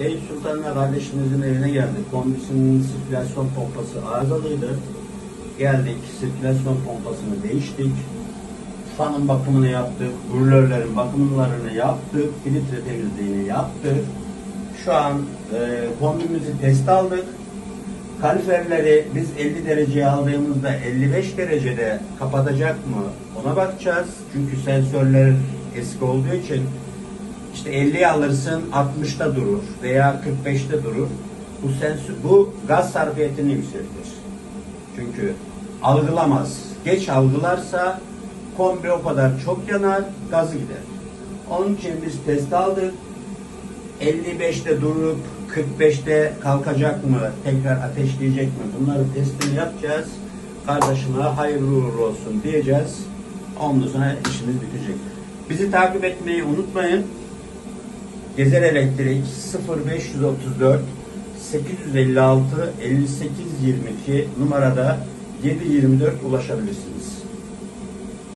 Eyüp Sultan ve kardeşimizin evine geldik. Kombisinin sirkülasyon pompası arızalıydı. Geldik, sirkülasyon pompasını değiştik. Fanın bakımını yaptık, brülörlerin bakımlarını yaptık, filtre temizliğini yaptık. Şu an e, kombimizi test aldık. Kaliferleri biz 50 dereceye aldığımızda 55 derecede kapatacak mı ona bakacağız. Çünkü sensörler eski olduğu için işte 50'ye alırsın 60'ta durur veya 45'te durur. Bu sensör, bu gaz sarfiyetini yükseltir. Çünkü algılamaz. Geç algılarsa kombi o kadar çok yanar, gazı gider. Onun için biz test aldık. 55'te durup 45'te kalkacak mı, tekrar ateşleyecek mi? Bunları testini yapacağız. Kardeşime hayırlı uğurlu olsun diyeceğiz. Ondan sonra işimiz bitecek. Bizi takip etmeyi unutmayın. Gezer Elektrik 0534 856 58 22 numarada 724 ulaşabilirsiniz.